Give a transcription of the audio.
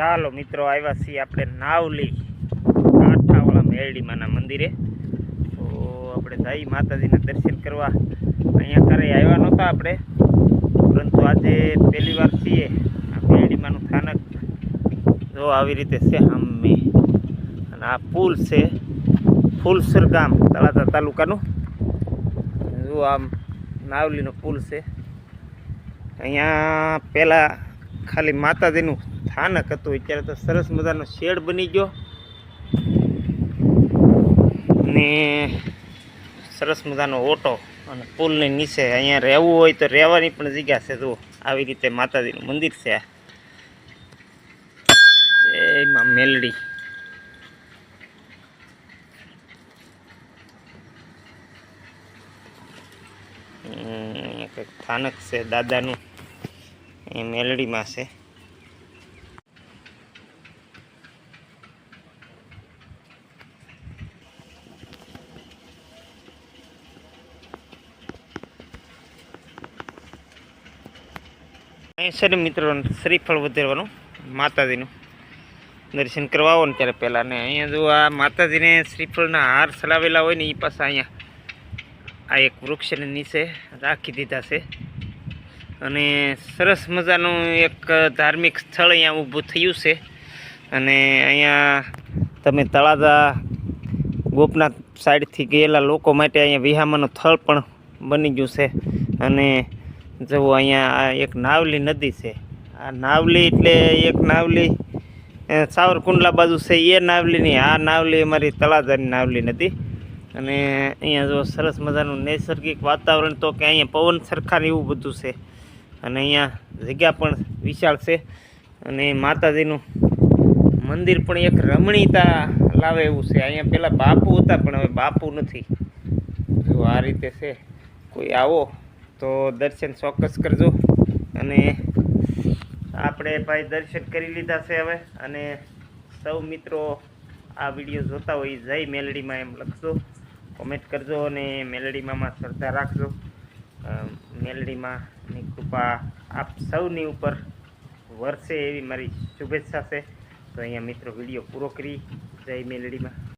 ચાલો મિત્રો, આવ્યા છીએ આપણે નાવલી કાંઠાવાળા મેરડીમાના મંદિરે. તો આપણે જઈ માતાજીના દર્શન કરવા અહીંયા ક્યારેય આવ્યા નહોતા આપણે. પરંતુ આજે પહેલી વાર છીએ. આ મેરડીમાનું સ્થાનક જો આવી રીતે છે સામે. અને આ પુલ છે ફૂલસર ગામ, તળાજા તાલુકાનું. જો આમ નાવલીનો પુલ છે. અહીંયા પહેલાં ખાલી માતાજીનું સ્થાનક હતું. અત્યારે તો સરસ મજાનો શેડ બની ગયો. ને સરસ મજાનો ઓટો અને પુલની નીચે અહીંયા રહેવું હોય તો રહેવાની પણ જગ્યા છે. જુઓ, આવી રીતે માતાજીનું મંદિર છે. આ એમાં મેલડી કંઈક સ્થાનક છે દાદાનું. એ મેલડીમાં છે. છે મિત્રો, શ્રીફળ વધારવાનું, માતાજીનું. દર્શન કરવા આવો ને ત્યારે પહેલાં. ને અહીંયા જો આ માતાજીને શ્રીફળના હાર ચલાવેલા હોય ને એ પાછા અહીંયા આ એક વૃક્ષને નીચે રાખી દીધા છે. અને સરસ મજાનું એક ધાર્મિક સ્થળ અહીંયા ઊભું થયું છે. અને અહીંયા તમે તળાજા ગોપનાથ સાઈડથી ગયેલા લોકો માટે અહીંયા વિહામાનું સ્થળ પણ બની ગયું છે. અને જુઓ અહીંયા આ એક નાવલી નદી છે. આ નાવલી એટલે એક નાવલી સાવરકુંડલા બાજુ છે એ નાવલી નહીં આ નાવલી અમારી તળાજાની નાવલી નદી. અને અહીંયા જો સરસ મજાનું નૈસર્ગિક વાતાવરણ તો કે અહીંયા પવન સરખાને એવું બધું છે. અને અહીંયા જગ્યા પણ વિશાળ છે. અને માતાજીનું મંદિર પણ એક રમણીતા લાવે એવું છે. અહીંયા પહેલાં બાપુ હતા પણ હવે બાપુ નથી. જો આ રીતે છે. કોઈ આવો. તો દર્શન ચોક્કસ કરજો. અને આપણે ભાઈ દર્શન કરી લીધા છે હવે. અને સૌ મિત્રો આ વીડિયો જોતા હોય જય મેલડીમાં એમ લખજો. કોમેન્ટ કરજો અને મેલડીમાં શ્રદ્ધા રાખજો. મેલડીમાંની કૃપા આપ સૌની ઉપર વરસે એવી મારી શુભેચ્છા છે. તો અહીંયા મિત્રો વીડિયો પૂરો કરી. જય મેલડીમાં.